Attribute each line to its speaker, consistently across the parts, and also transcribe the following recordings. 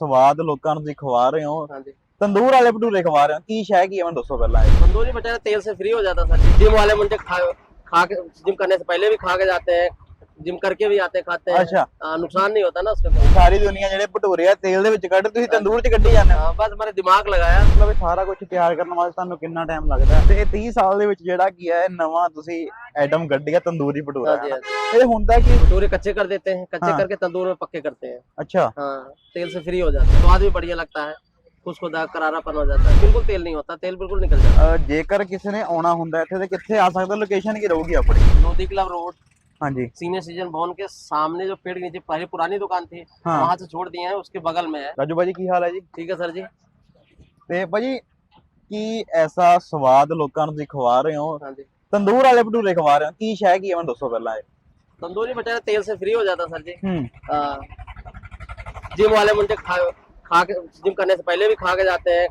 Speaker 1: ਸਵਾਦ ਲੋਕਾਂ ਨੂੰ ਤੁਸੀਂ ਖਵਾ ਰਹੇ ਹੋ
Speaker 2: हाँ जी
Speaker 1: ਤੰਦੂਰ ਵਾਲੇ ਭਟੂਰੇ ਖਵਾ ਰਹੇ ਹੋ ਕੀ ਸ਼ੈ ਕੀ ਹੈ ਮੈਨੂੰ ਦੱਸੋ ਪਹਿਲਾਂ ਇਹ।
Speaker 2: तंदूरी बटारा तेल से फ्री हो जाता है सर जिम वाले मुझे खा खा के जिम करने से पहले भी खा के जाते हैं जिम करके भी आते हैं खाते हैं
Speaker 1: ਅੱਛਾ
Speaker 2: हाँ, नुकसान नहीं होता ना उसका कोई।
Speaker 1: ਸਾਰੀ ਦੁਨੀਆ ਜਿਹੜੇ ਭਟੂਰੇ ਆ ਤੇਲ ਦੇ ਵਿੱਚ ਕੱਢ ਤੁਸੀਂ ਤੰਦੂਰ 'ਚ ਕੱਢੀ ਜਾਂਦੇ ਹੋ
Speaker 2: हाँ, बस हमारे दिमाग लगाया
Speaker 1: ਮਤਲਬ ਇਹ ਸਾਰਾ ਕੁਝ ਤਿਆਰ ਕਰਨ ਵਾਸਤੇ ਤੁਹਾਨੂੰ ਕਿੰਨਾ ਟਾਈਮ ਲੱਗਦਾ ਹੈ? ਤੇ ਇਹ 30 ਸਾਲ ਦੇ ਵਿੱਚ ਜਿਹੜਾ ਕੀ ਹੈ ਨਵਾਂ ਤੁਸੀਂ ਆਈਟਮ ਕੱਢਿਆ ਤੰਦੂਰੀ ਭਟੂਰਾ
Speaker 2: हाँ जी
Speaker 1: ਹੈ
Speaker 2: हाँ
Speaker 1: ਨਾ।
Speaker 2: जी
Speaker 1: ਇਹ ਹੁੰਦਾ ਕਿ
Speaker 2: भटूरे कच्चे कर देते हैं कच्चे
Speaker 1: हाँ।
Speaker 2: करके तंदूर में पक्के करते हैं
Speaker 1: ਅੱਛਾ
Speaker 2: हाँ तेल से फ्री हो जाता है स्वाद भी बढ़िया लगता है खुशखुदा करारापन हो जाता है बिल्कुल तेल नहीं होता तेल बिल्कुल निकल जाता
Speaker 1: ਅਹ ਜੇਕਰ ਕਿਸੇ ਨੇ ਆਉਣਾ ਹੁੰਦਾ ਇੱਥੇ ਤੇ ਕਿੱਥੇ ਆ ਸਕਦਾ ਲੋਕੇਸ਼ਨ ਕੀ ਰਹੂਗੀ ਆਪਣੀ
Speaker 2: है लोधी क्लब रोड
Speaker 1: ਹਾਂਜੀ
Speaker 2: सीनियर सिटीजन भवन के सामने जो पेड़ के नीचे पहले पुरानी दुकान थी
Speaker 1: हाँ।
Speaker 2: वहां से छोड़ दिए हैं उसके बगल में है
Speaker 1: ਰਾਜੂ ਭਾਜੀ ਕੀ ਹਾਲ ਹੈ ਜੀ
Speaker 2: ठीक है सर जी
Speaker 1: ਤੇ ਭਾਜੀ ਕੀ ਐਸਾ ਸਵਾਦ ਲੋਕਾਂ ਨੂੰ ਤੁਸੀਂ ਖਵਾ ਰਹੇ ਹੋ
Speaker 2: हाँ जी
Speaker 1: ਤੰਦੂਰ ਵਾਲੇ ਭਟੂਰੇ ਖਵਾ ਰਹੇ ਹੋ ਕੀ ਸ਼ੈ ਕੀ ਹੈ ਮੈਨੂੰ ਦੱਸੋ ਪਹਿਲਾਂ ਇਹ।
Speaker 2: तंदूरी बटारा तेल से फ्री हो जाता है सर जी
Speaker 1: ਹੂੰ
Speaker 2: हाँ। जिम वाले मुझे खा खा के जिम करने से पहले भी खा के जाते हैं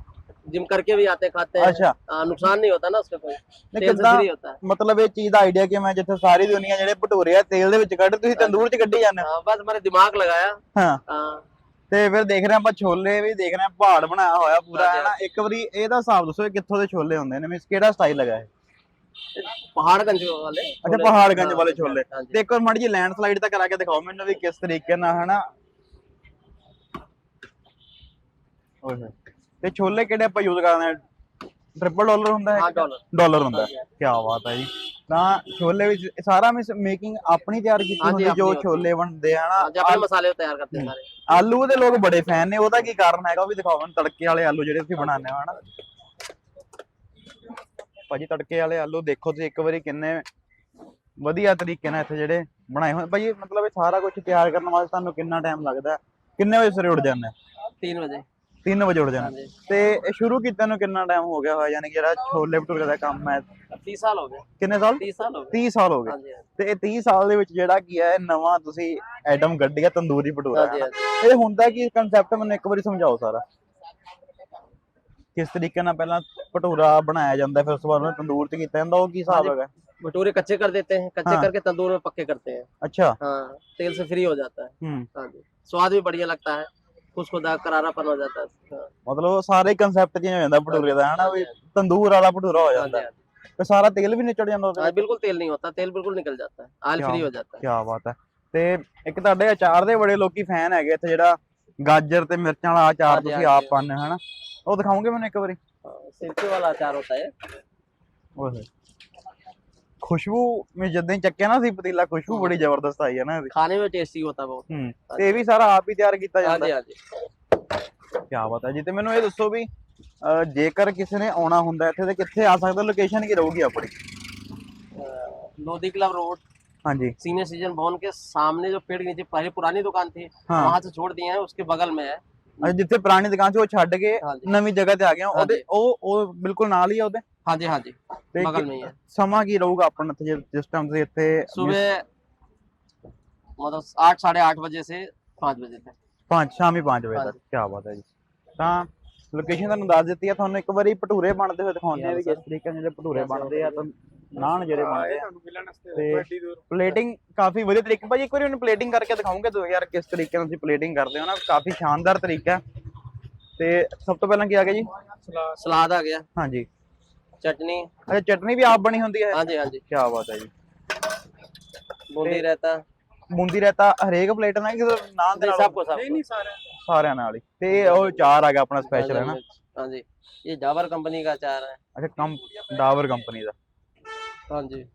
Speaker 2: जिम करके भी आते हैं खाते हैं
Speaker 1: ਅੱਛਾ
Speaker 2: हाँ, नुकसान नहीं होता ना उसका कोई
Speaker 1: नहीं,
Speaker 2: तेल से
Speaker 1: कितना-
Speaker 2: फ्री होता है
Speaker 1: ਮਤਲਬ ਇਹ ਚੀਜ਼ ਦਾ ਆਈਡੀਆ ਕਿ ਮੈਂ ਜਿੱਥੇ ਸਾਰੀ ਦੁਨੀਆ ਜਿਹੜੇ ਭਟੂਰੇ ਆ ਤੇਲ ਦੇ ਵਿੱਚ ਕੱਢ ਤੁਸੀਂ ਤੰਦੂਰ 'ਚ ਕੱਢੀ ਜਾਂਦੇ ਹੋ
Speaker 2: हाँ, बस हमारे दिमाग लगाया
Speaker 1: ਹਾਂ
Speaker 2: हाँ,
Speaker 1: ਤੇ ਫਿਰ ਦੇਖ ਰਹੇ ਹਾਂ ਆਪਾਂ ਛੋਲੇ ਵੀ ਦੇਖ ਰਹੇ ਹਾਂ ਪਹਾੜ ਬਣਾਇਆ ਹੋਇਆ ਪੂਰਾ
Speaker 2: ਹਾਂਜੀ,
Speaker 1: ਹੈ ਨਾ ਇੱਕ ਵਾਰੀ ਇਹਦਾ ਹਿਸਾਬ ਦੱਸੋ ਇਹ ਕਿੱਥੋਂ ਦੇ ਛੋਲੇ ਹੁੰਦੇ ਨੇ ਮੀਨਸ ਕਿਹੜਾ ਸਟਾਈਲ ਲਗਾ ਹੈ
Speaker 2: पहाड़गंज वाले
Speaker 1: ਅੱਛਾ
Speaker 2: छोले-
Speaker 1: ਪਹਾੜਗੰਜ
Speaker 2: हाँ,
Speaker 1: ਵਾਲੇ
Speaker 2: हाँ,
Speaker 1: ਛੋਲੇ
Speaker 2: हाँ जी।
Speaker 1: ਤੇ ਇੱਕ ਵਾਰ ਮਾੜੀ ਜੀ ਲੈਂਡ ਸਲਾਈਡ ਤਾਂ ਕਰਾ ਕੇ ਦਿਖਾਓ ਮੈਨੂੰ ਵੀ ਕਿਸ ਤਰੀਕੇ ਨਾਲ ਹਨਾ ਓਏ ਹੋਏ ਤੇ ਛੋਲੇ ਕਿਹੜੇ ਆਪਾਂ ਯੂਜ਼ ਕਰਦੇ ਆ ਟ੍ਰਿਪਲ ਡਾਲਰ ਹੁੰਦਾ ਹੈ ਡਾਲਰ ਹੁੰਦਾ ਕੀ ਬਾਤ ਹੈ ਜੀ। ਤਾਂ ਛੋਲੇ ਵਿੱਚ ਸਾਰਾ ਮਿਸ ਮੇਕਿੰਗ ਆਪਣੀ ਤਿਆਰ ਕੀਤੀ ਹੁੰਦੀ ਜੋ ਛੋਲੇ ਬਣਦੇ ਆ
Speaker 2: ਨਾ
Speaker 1: ਅੱਜ
Speaker 2: ਆਪਣੇ ਮਸਾਲੇ ਤਿਆਰ ਕਰਦੇ ਸਾਰੇ।
Speaker 1: ਆਲੂ ਦੇ ਲੋਕ ਬੜੇ ਫੈਨ ਨੇ ਉਹਦਾ ਕੀ ਕਾਰਨ ਹੈਗਾ ਉਹ ਵੀ ਦਿਖਾਓ ਤੜਕੇ ਵਾਲੇ ਆਲੂ ਜਿਹੜੇ ਤੁਸੀਂ ਬਣਾਉਂਦੇ ਹੋ ਹਨਾ। ਭਾਜੀ ਤੜਕੇ ਵਾਲੇ ਆਲੂ ਦੇਖੋ ਤੁਸੀਂ ਇੱਕ ਵਾਰੀ ਕਿੰਨੇ ਵਧੀਆ ਤਰੀਕੇ ਨਾਲ ਇੱਥੇ ਜਿਹੜੇ ਬਣਾਏ ਹੋਏ। ਭਾਜੀ ਮਤਲਬ ਇਹ ਸਾਰਾ ਕੁਝ ਤਿਆਰ ਕਰਨ ਵਾਸਤੇ ਤੁਹਾਨੂੰ ਕਿੰਨਾ ਟਾਈਮ ਲੱਗਦਾ? ਕਿੰਨੇ ਵਜੇ ਸਵੇਰੇ ਉੱਠ ਜਾਂਦੇ
Speaker 2: 3 ਵਜੇ।
Speaker 1: 3 ਵਜੇ ਉੱਠ
Speaker 2: हाँ
Speaker 1: ਜਾਂਦੇ
Speaker 2: जी
Speaker 1: ਤੇ ਇਹ ਸ਼ੁਰੂ ਕੀਤੇ ਨੂੰ ਕਿੰਨਾ ਟਾਈਮ ਹੋ ਗਿਆ ਹੋਇਆ ਯਾਨੀ ਕਿ ਜਿਹੜਾ ਛੋਲੇ ਭਟੂਰੇ ਦਾ ਕੰਮ ਹੈ
Speaker 2: तीस साल हो गए
Speaker 1: ਕਿੰਨੇ ਸਾਲ
Speaker 2: तीस साल हो गए
Speaker 1: 30 ਸਾਲ ਹੋ ਗਏ
Speaker 2: हाँ जी हाँ
Speaker 1: ਤੇ ਇਹ 30 ਸਾਲ ਦੇ ਵਿੱਚ ਜਿਹੜਾ ਕੀ ਹੈ ਨਵਾਂ ਤੁਸੀਂ ਆਈਟਮ ਕੱਢਿਆ ਤੰਦੂਰੀ ਭਟੂਰਾ
Speaker 2: जी,
Speaker 1: ਹੈ
Speaker 2: हाँ
Speaker 1: ਨਾ।
Speaker 2: जी
Speaker 1: ਇਹ ਹੁੰਦਾ ਕੀ ਕਨਸੈਪਟ ਮੈਨੂੰ ਇੱਕ ਵਾਰੀ ਸਮਝਾਓ ਸਾਰਾ ਕਿਸ ਤਰੀਕੇ ਨਾਲ ਪਹਿਲਾਂ ਭਟੂਰਾ ਬਣਾਇਆ ਜਾਂਦਾ ਫਿਰ ਉਸ ਤੋਂ ਬਾਅਦ ਉਹਨੂੰ ਤੰਦੂਰ 'ਚ ਕੀਤਾ ਜਾਂਦਾ ਉਹ ਕੀ ਹਿਸਾਬ
Speaker 2: ਹਾਂਜੀ।
Speaker 1: ਹੈਗਾ
Speaker 2: भटूरे कच्चे कर देते हैं कच्चे
Speaker 1: हाँ।
Speaker 2: करके तंदूर में पक्के करते हैं
Speaker 1: ਅੱਛਾ
Speaker 2: हाँ तेल से फ्री हो जाता है
Speaker 1: ਹੂੰ
Speaker 2: हाँ जी स्वाद भी बढ़िया लगता है खुशखुदा करारापन हो जाता है हाँ,
Speaker 1: ਮਤਲਬ ਸਾਰੇ ਕਨਸੈਪਟ ਚੇਂਜ ਹੋ ਜਾਂਦਾ ਭਟੂਰੇ ਦਾ ਹਨਾ ਵੀ ਤੰਦੂਰ ਵਾਲਾ ਭਟੂਰਾ ਹੋ
Speaker 2: हाँ जी,
Speaker 1: ਜਾਂਦਾ
Speaker 2: हाँ जी।
Speaker 1: ਤੇ ਸਾਰਾ ਤੇਲ ਵੀ ਨਿਚੜ ਜਾਂਦਾ ਉਹਦੇ
Speaker 2: हाँ, बिल्कुल तेल नहीं होता तेल बिल्कुल निकल जाता है ऑयल
Speaker 1: क्या-
Speaker 2: फ्री हो जाता है
Speaker 1: ਕੀ ਬਾਤ ਹੈ ਤੇ ਇੱਕ ਤੁਹਾਡੇ ਅਚਾਰ ਦੇ ਬੜੇ ਲੋਕੀ ਫੈਨ ਹੈਗੇ ਇੱਥੇ ਜਿਹੜਾ ਗਾਜਰ ਤੇ ਮਿਰਚਾਂ ਵਾਲਾ ਅਚਾਰ
Speaker 2: ਹਾਂਜੀ,
Speaker 1: ਤੁਸੀਂ ਆਪ
Speaker 2: ਹਾਂਜੀ।
Speaker 1: ਪਾਉਂਦੇ ਹੋ ਹਨਾ ਉਹ ਦਿਖਾਓਗੇ ਮੈਨੂੰ ਇੱਕ ਵਾਰੀ
Speaker 2: हाँ, सिरके वाला अचार होता है
Speaker 1: ਓਏ ਹੋਏ ਖੁਸ਼ਬੂ ਮੈਂ ਜਦੋਂ ਹੀ ਚੱਕਿਆ ਨਾ ਸੀ ਪਤੀਲਾ ਖੁਸ਼ਬੂ ਬੜੀ ਜ਼ਬਰਦਸਤ ਆਈ ਹੈ ਨਾ ਇਹਦੀ
Speaker 2: खाने में टेस्टी होता है बहुत
Speaker 1: ਹੂੰ ਤੇ ਇਹ ਵੀ ਸਾਰਾ ਆਪ ਹੀ ਤਿਆਰ ਕੀਤਾ
Speaker 2: हाँ
Speaker 1: ਜਾਂਦਾ
Speaker 2: जी हाँ जी
Speaker 1: ਕੀ ਬਾਤ ਹੈ ਜੀ ਤੇ ਮੈਨੂੰ ਇਹ ਦੱਸੋ ਵੀ ਅਹ, ਜੇਕਰ ਕਿਸੇ ਨੇ ਆਉਣਾ ਹੁੰਦਾ ਇੱਥੇ ਤੇ ਕਿੱਥੇ ਆ ਸਕਦਾ ਲੋਕੇਸ਼ਨ ਕੀ ਰਹੂਗੀ ਆਪਣੀ
Speaker 2: अ, लोधी क्लब रोड
Speaker 1: ਹਾਂਜੀ
Speaker 2: सीनियर सिटीजन भवन के सामने जो पेड़ के नीचे पहले पुरानी दुकान थी
Speaker 1: हाँ।
Speaker 2: वहां से छोड़ दिए हैं उसके बगल में है
Speaker 1: ਅੱਛਾ ਜਿੱਥੇ ਪੁਰਾਣੀ ਦੁਕਾਨ ਸੀ ਉਹ ਛੱਡ ਕੇ
Speaker 2: ਹਾਂਜੀ।
Speaker 1: ਨਵੀਂ ਜਗ੍ਹਾ ਤੇ ਆ ਗਿਆ ਉਹਦੇ
Speaker 2: ਹਾਂਜੀ।
Speaker 1: ਉਹ ਉਹ ਬਿਲਕੁਲ ਨਾਲ ਹੀ ਆ ਉਹਦੇ
Speaker 2: हाँ जी हाँ जी
Speaker 1: ਤੇ
Speaker 2: बगल
Speaker 1: ਕਿ-
Speaker 2: में ही है
Speaker 1: ਸਮਾਂ ਕੀ ਰਹੂਗਾ ਆਪਣਾ ਇੱਥੇ ਜੇ- ਜਿਸ ਟਾਈਮ ਤੁਸੀਂ ਇੱਥੇ
Speaker 2: सुबह मतलब आठ साढ़े आठ बजे से पाँच बजे तक
Speaker 1: ਪੰਜ ਸ਼ਾਮੀ 5 ਵਜੇ ਤੱਕ
Speaker 2: ਹਾਂਜੀ।
Speaker 1: ਕੀ ਬਾਤ ਹੈ ਜੀ ਤਾਂ ਲੋਕੇਸ਼ਨ ਤੁਹਾਨੂੰ ਦੱਸ ਦਿੱਤੀ ਆ ਤੁਹਾਨੂੰ ਇੱਕ ਵਾਰੀ ਭਟੂਰੇ ਬਣਦੇ ਹੋਏ ਦਿਖਾਉਂਦੇ ਆ ਵੀ ਕਿਸ ਤਰੀਕੇ ਨਾਲ ਜਿਹੜੇ ਭਟੂਰੇ ਬਣਦੇ ਆ ਤਾਂ ਨਾਨ ਜਿਹੜੇ ਬਣਦੇ ਆ। ਤੁਹਾਨੂੰ ਮਿਲਣ ਵਾਸਤੇ ਵੱਡੀ ਦੂਰ। ਪਲੇਟਿੰਗ ਕਾਫੀ ਵਧੀਆ ਤਰੀਕੇ ਭਾਜੀ ਇੱਕ ਵਾਰੀ ਉਹਨੂੰ ਪਲੇਟਿੰਗ ਕਰਕੇ ਦਿਖਾਉਂਗੇ ਦੋ ਯਾਰ ਕਿਸ ਤਰੀਕੇ ਨਾਲ ਤੁਸੀਂ ਪਲੇਟਿੰਗ ਕਰਦੇ ਹੋ ਨਾ ਕਾਫੀ ਸ਼ਾਨਦਾਰ ਤਰੀਕਾ ਤੇ ਸਭ ਤੋਂ ਪਹਿਲਾਂ ਕੀ ਆ ਗਿਆ ਜੀ?
Speaker 2: ਸਲਾਦ। ਆ ਗਿਆ।
Speaker 1: ਹਾਂਜੀ।
Speaker 2: ਚਟਨੀ।
Speaker 1: ਅੱਛਾ ਚਟਨੀ ਵੀ ਆਪ ਬਣੀ ਹੁੰਦੀ ਹੈ?
Speaker 2: ਹਾਂਜੀ ਹਾਂਜੀ।
Speaker 1: ਕੀ ਬਾਤ ਹੈ ਜੀ।
Speaker 2: ਬੂੰਦੀ ਰਹਿਤਾ।
Speaker 1: ਬੂੰਦੀ ਰਹਿਤਾ ਹਰੇਕ ਪਲੇਟ ਨਾਲ ਕਿਸੇ ਨਾਂ ਦੇ
Speaker 2: ਸਭ
Speaker 1: ਕੁਝ
Speaker 2: ਨਹੀਂ ਨਹੀਂ
Speaker 1: ਸਾਰਿਆਂ ਸਾਰਿਆਂ ਨਾਲ ਹੀ। ਤੇ ਉਹ ਚਾਰ ਆ ਗਿਆ ਆਪਣਾ ਸਪੈਸ਼ਲ ਹੈ ਨਾ?
Speaker 2: ਹਾਂਜੀ ਇਹ ਡਾਵਰ ਕੰਪਨੀ ਦਾ ਚਾਰ ਹੈ।
Speaker 1: ਅੱਛਾ ਕਮ ਡਾਵਰ ਕੰਪਨੀ ਦਾ।
Speaker 2: ਹਾਂਜੀ।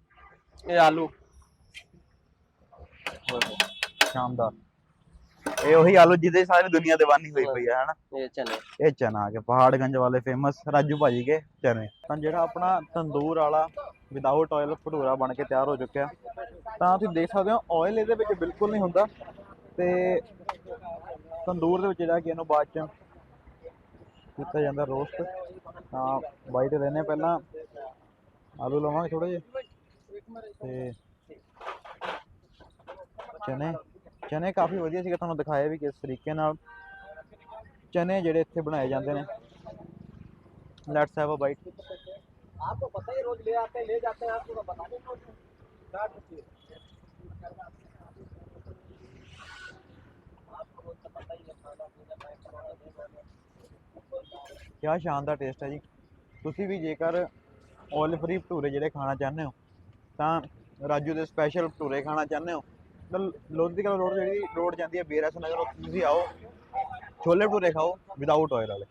Speaker 2: ਇਹ ਆਲੂ।
Speaker 1: ਸ਼ਾਨਦਾਰ ਇਹ ਉਹੀ ਆਲੂ ਜਿਹਦੇ ਸਾਰੀ ਦੁਨੀਆ دیਵਾਨੀ ਹੋਈ ਪਈ ਹੈ ਹਨਾ?
Speaker 2: ਇਹ ਚਨੇ।
Speaker 1: ਇਹ ਚਨਾ ਕੇ ਪਹਾੜਗੰਜ ਵਾਲੇ ਫੇਮਸ ਰਾਜੂ ਭਾਜੀ ਕੇ ਚਨੇ। ਤਾਂ ਜਿਹੜਾ ਆਪਣਾ ਤੰਦੂਰ ਵਾਲਾ ਵਿਦਆਊਟ ਆਇਲ ਭਟੂਰਾ ਬਣ ਕੇ ਤਿਆਰ ਹੋ ਚੁੱਕਿਆ। ਤਾਂ ਤੁਸੀਂ ਦੇਖ ਸਕਦੇ ਹੋ ਆਇਲ ਇਹਦੇ ਵਿੱਚ ਬਿਲਕੁਲ ਨਹੀਂ ਹੁੰਦਾ। ਤੇ ਤੰਦੂਰ ਦੇ ਵਿੱਚ ਜਿਹੜਾ ਕਿ ਇਹਨੂੰ ਬਾਅਦ ਚ ਕੀਤਾ ਜਾਂਦਾ ਰੋਸਟ ਤਾਂ ਬਾਈ ਤੇ ਦੇਨੇ ਪਹਿਲਾਂ। ਆਲੂ ਲਵਾਂਗੇ ਥੋੜੇ ਜਿਹੇ ਤੇ ਚਨੇ ਚਨੇ ਕਾਫੀ ਵਧੀਆ ਸੀਗਾ ਤੁਹਾਨੂੰ ਦਿਖਾਇਆ ਵੀ ਕਿਸ ਤਰੀਕੇ ਨਾਲ ਚਨੇ ਜਿਹੜੇ ਇੱਥੇ ਬਣਾਏ ਜਾਂਦੇ ਨੇ ਲੈਟਸ ਹੈਵ ਅ ਬਾਈਟ
Speaker 2: आपको पता ही रोज ले आते हैं ले जाते हैं आपको बता दें
Speaker 1: ਕਿਆ ਸ਼ਾਨਦਾਰ ਟੇਸਟ ਹੈ ਜੀ ਤੁਸੀਂ ਵੀ ਜੇਕਰ ਆਇਲ ਫ੍ਰੀ ਭਟੂਰੇ ਜਿਹੜੇ ਖਾਣਾ ਚਾਹੁੰਦੇ ਹੋ, ਤਾਂ ਰਾਜੂ ਦੇ ਸਪੈਸ਼ਲ ਭਟੂਰੇ ਖਾਣਾ ਚਾਹੁੰਦੇ ਹੋ? ਤਾਂ ਲੋਧੀਕਲ ਰੋਡ ਜਿਹੜੀ ਰੋਡ ਜਾਂਦੀ ਹੈ ਬੀਰਸ ਨਗਰ ਤੁਸੀਂ ਆਓ, ਛੋਲੇ ਭਟੂਰੇ ਖਾਓ ਵਿਦਆਊਟ ਆਇਲ ਵਾਲੇ।